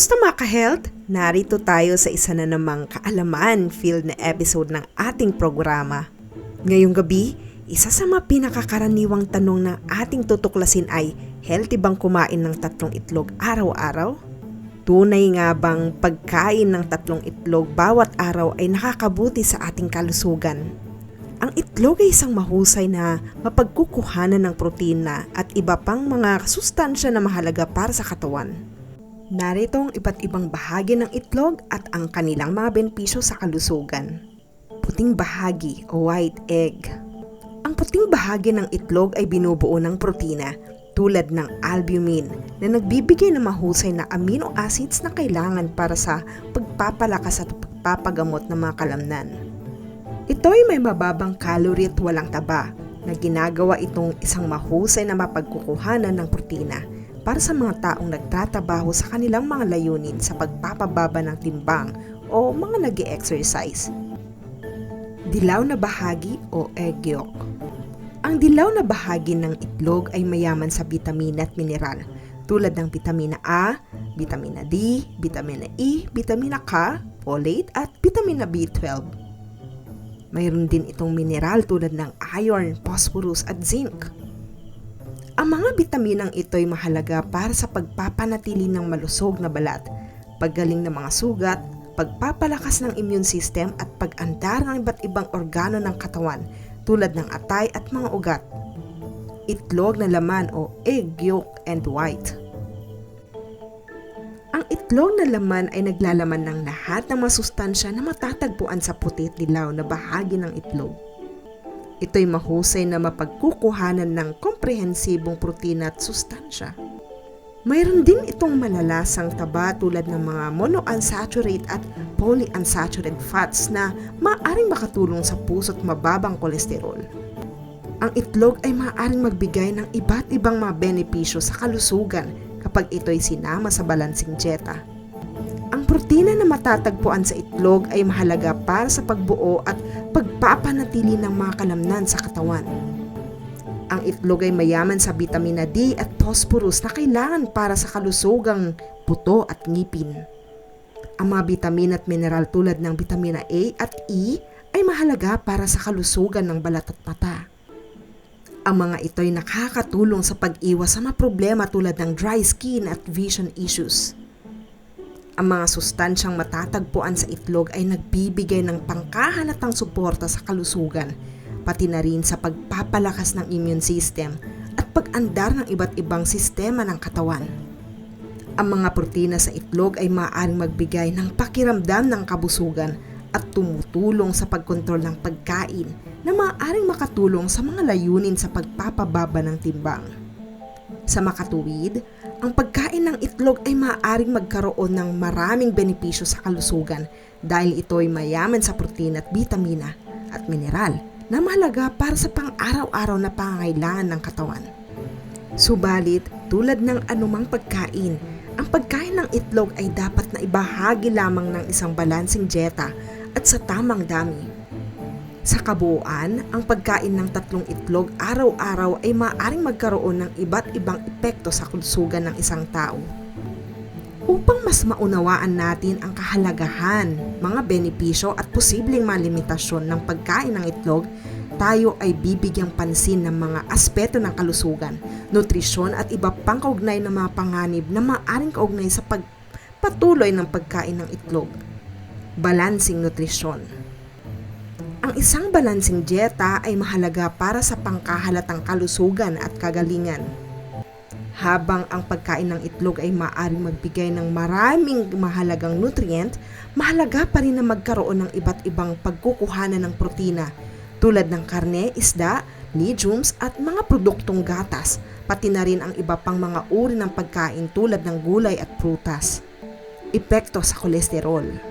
Kamusta mga ka-health? Narito tayo sa isa na namang kaalaman-filled na episode ng ating programa. Ngayong gabi, isa sa mga pinakakaraniwang tanong na ating tutuklasin ay, healthy bang kumain ng tatlong itlog araw-araw? Tunay nga bang pagkain ng tatlong itlog bawat araw ay nakakabuti sa ating kalusugan? Ang itlog ay isang mahusay na mapagkukuhanan ng protina at iba pang mga sustansya na mahalaga para sa katawan. Narito ang iba't ibang bahagi ng itlog at ang kanilang mga benepisyo sa kalusugan. Puting bahagi o white egg. Ang puting bahagi ng itlog ay binubuo ng protina tulad ng albumin na nagbibigay ng mahusay na amino acids na kailangan para sa pagpapalakas at pagpapagamot ng mga kalamnan. Ito ay may mababang calorie at walang taba na ginagawa itong isang mahusay na mapagkukuhanan ng protina para sa mga taong nagtatrabaho sa kanilang mga layunin sa pagpapababa ng timbang o mga nag exercise Dilaw na bahagi o egg yolk. Ang dilaw na bahagi ng itlog ay mayaman sa bitamina at mineral tulad ng vitamina A, vitamina D, vitamina E, vitamina K, folate at vitamina B12. Mayroon din itong mineral tulad ng iron, phosphorus at zinc. Ang mga bitaminang ito ay mahalaga para sa pagpapanatili ng malusog na balat, paggaling ng mga sugat, pagpapalakas ng immune system at pag-andar ng iba't ibang organo ng katawan tulad ng atay at mga ugat. Itlog na laman o egg yolk and white. Ang itlog na laman ay naglalaman ng lahat ng mga sustansya na matatagpuan sa puti at dilaw na bahagi ng itlog. Ito'y mahusay na mapagkukuhanan ng komprehensibong protina at sustansya. Mayroon din itong malalasang taba tulad ng mga monounsaturated at polyunsaturated fats na maaaring makatulong sa puso at mababang kolesterol. Ang itlog ay maaaring magbigay ng iba't ibang mga benepisyo sa kalusugan kapag ito'y sinama sa balancing dieta. Protina na matatagpuan sa itlog ay mahalaga para sa pagbuo at pagpapanatili ng mga kalamnan sa katawan. Ang itlog ay mayaman sa vitamina D at phosphorus na kailangan para sa kalusugang buto at ngipin. Ang mga bitamin at mineral tulad ng vitamina A at E ay mahalaga para sa kalusugan ng balat at mata. Ang mga ito ay nakakatulong sa pag-iwas sa mga problema tulad ng dry skin at vision issues. Ang mga sustansyang matatagpuan sa itlog ay nagbibigay ng pangkahalatang suporta sa kalusugan, pati na rin sa pagpapalakas ng immune system at pag-andar ng iba't ibang sistema ng katawan. Ang mga protina sa itlog ay maaaring magbigay ng pakiramdam ng kabusugan at tumutulong sa pagkontrol ng pagkain na maaaring makatulong sa mga layunin sa pagpapababa ng timbang. Sa makatuwid, ang pagkain ng itlog ay maaaring magkaroon ng maraming benepisyo sa kalusugan dahil ito ay mayaman sa protina at bitamina at mineral na mahalaga para sa pang-araw-araw na pangangailangan ng katawan. Subalit, tulad ng anumang pagkain, ang pagkain ng itlog ay dapat na ibahagi lamang ng isang balancing dieta at sa tamang dami sa kabuuan, ang pagkain ng tatlong itlog araw-araw ay maaaring magkaroon ng iba't ibang epekto sa kalusugan ng isang tao. Upang mas maunawaan natin ang kahalagahan, mga benepisyo at posibleng mga limitasyon ng pagkain ng itlog, tayo ay bibigyang pansin ng mga aspeto ng kalusugan, nutrisyon at iba pang kaugnay ng mga panganib na maaaring kaugnay sa pagpatuloy ng pagkain ng itlog. Balancing nutrisyon ang isang balansing dieta ay mahalaga para sa pangkahalatang kalusugan at kagalingan. Habang ang pagkain ng itlog ay maaaring magbigay ng maraming mahalagang nutrient, mahalaga pa rin na magkaroon ng iba't ibang pagkukuhanan ng protina tulad ng karne, isda, legumes at mga produktong gatas, pati na rin ang iba pang mga uri ng pagkain tulad ng gulay at prutas. Epekto sa kolesterol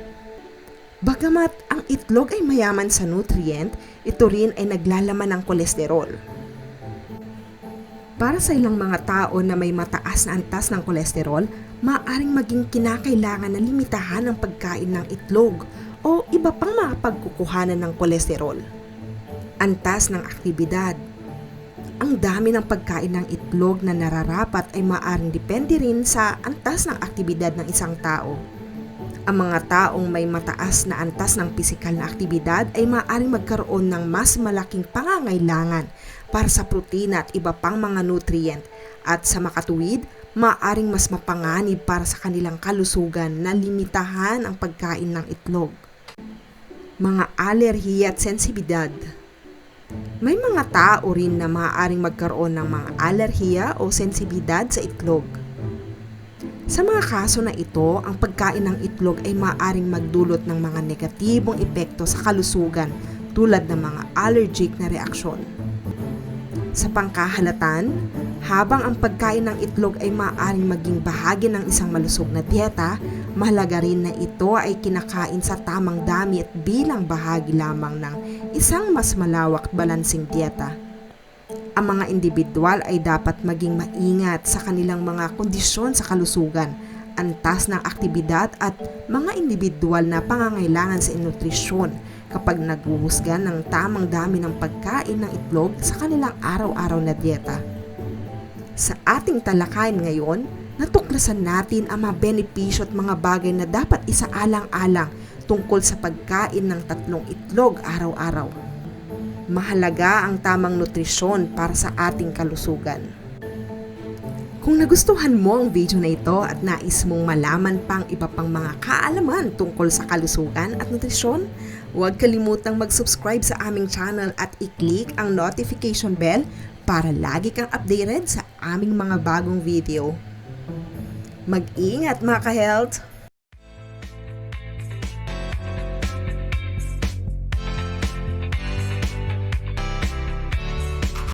Bagamat ang itlog ay mayaman sa nutrient, ito rin ay naglalaman ng kolesterol. Para sa ilang mga tao na may mataas na antas ng kolesterol, maaaring maging kinakailangan na limitahan ang pagkain ng itlog o iba pang mga pagkukuhanan ng kolesterol. Antas ng aktibidad Ang dami ng pagkain ng itlog na nararapat ay maaring depende rin sa antas ng aktibidad ng isang tao. Ang mga taong may mataas na antas ng pisikal na aktibidad ay maaaring magkaroon ng mas malaking pangangailangan para sa protina at iba pang mga nutrient at sa makatuwid, maaaring mas mapanganib para sa kanilang kalusugan na limitahan ang pagkain ng itlog. Mga alerhiya at sensibidad May mga tao rin na maaaring magkaroon ng mga alerhiya o sensibidad sa itlog. Sa mga kaso na ito, ang pagkain ng itlog ay maaaring magdulot ng mga negatibong epekto sa kalusugan tulad ng mga allergic na reaksyon. Sa pangkahalatan, habang ang pagkain ng itlog ay maaaring maging bahagi ng isang malusog na dieta, mahalaga rin na ito ay kinakain sa tamang dami at bilang bahagi lamang ng isang mas malawak balansing dieta. Ang mga individual ay dapat maging maingat sa kanilang mga kondisyon sa kalusugan, antas ng aktibidad at mga individual na pangangailangan sa nutrisyon kapag naghuhusgan ng tamang dami ng pagkain ng itlog sa kanilang araw-araw na dieta. Sa ating talakayan ngayon, natuklasan natin ang mga benepisyo at mga bagay na dapat isaalang-alang tungkol sa pagkain ng tatlong itlog araw-araw. Mahalaga ang tamang nutrisyon para sa ating kalusugan. Kung nagustuhan mo ang video na ito at nais mong malaman pang iba pang mga kaalaman tungkol sa kalusugan at nutrisyon, huwag kalimutang mag-subscribe sa aming channel at i-click ang notification bell para lagi kang updated sa aming mga bagong video. Mag-ingat mga ka-health!